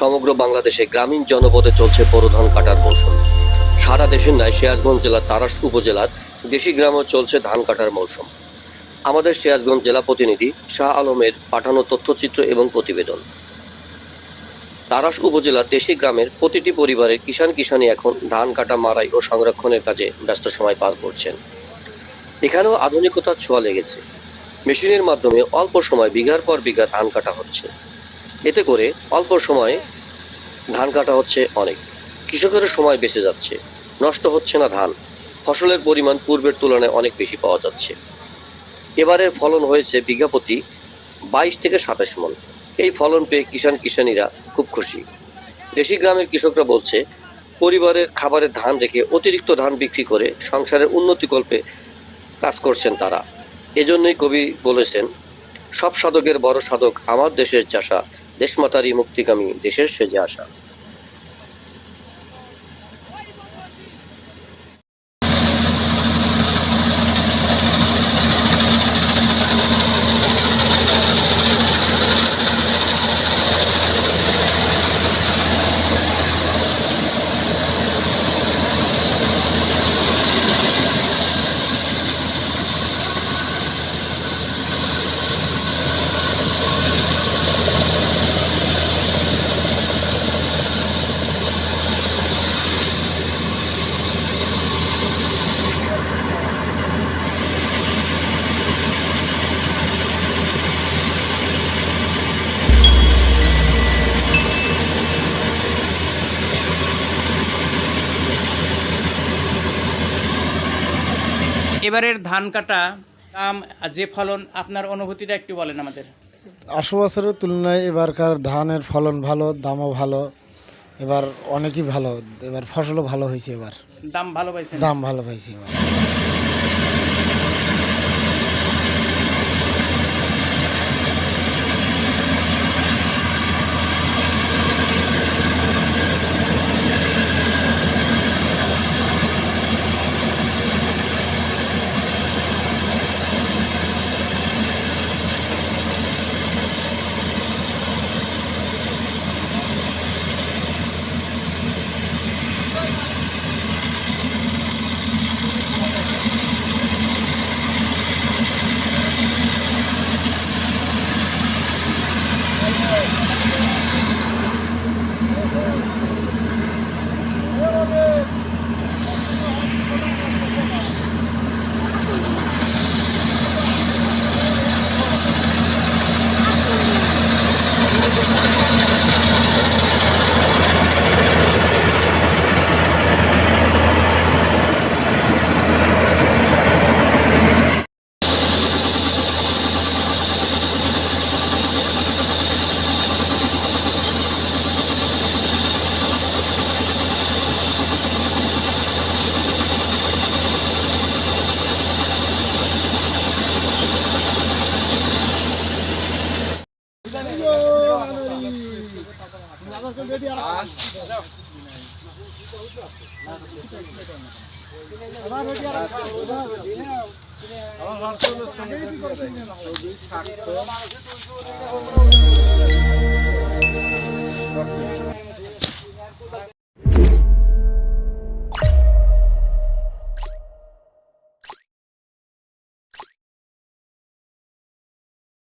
সমগ্র বাংলাদেশে গ্রামীণ জনপদে চলছে বোরো ধান কাটার মৌসুম। সারা দেশের নয় সিরাজগঞ্জ জেলার তারাস উপজেলার দেশি গ্রামেও চলছে ধান কাটার মৌসুম। আমাদের সিরাজগঞ্জ জেলা প্রতিনিধি শাহ আলমের পাঠানো তথ্যচিত্র এবং প্রতিবেদন। তারাস উপজেলার দেশি গ্রামের প্রতিটি পরিবারের কিষান কিষানি এখন ধান কাটা মারাই ও সংরক্ষণের কাজে ব্যস্ত সময় পার করছেন। এখানেও আধুনিকতার ছোঁয়া লেগেছে। মেশিনের মাধ্যমে অল্প সময় বিঘার পর বিঘা ধান কাটা হচ্ছে। এতে করে অল্প সময়ে ধান কাটা হচ্ছে অনেক। কৃষকের সময় বেঁচে যাচ্ছে। নষ্ট হচ্ছে না ধান। ফসলের পরিমাণ পূর্বের তুলনায় অনেক বেশি পাওয়া যাচ্ছে। এবারের ফলন হয়েছে বিঘা প্রতি বাইশ থেকে সাতাশ মন। এই ফলন পেয়ে কিষান কিষানিরা খুব খুশি। দেশি গ্রামের কৃষকরা বলছে, পরিবারের খাবারের ধান রেখে অতিরিক্ত ধান বিক্রি করে সংসারের উন্নতিকল্পে কাজ করছেন তারা। এজন্যই কবি বলেছেন সব সাধকের বড় সাধক আমার দেশের চাষা দেশমাতারি মুক্তিকামী দেশের সেজে আসা। এবারের ধান কাটা আম যে ফলন আপনার অনুভূতিটা একটু বলেন আমাদের। আশু বছরের তুলনায় এবারকার ধানের ফলন ভালো দামও ভালো এবার অনেকই ভালো এবার ফসলও ভালো হয়েছে এবার। দাম ভালো পাইছে দাম ভালো পাইছে এবার। আমার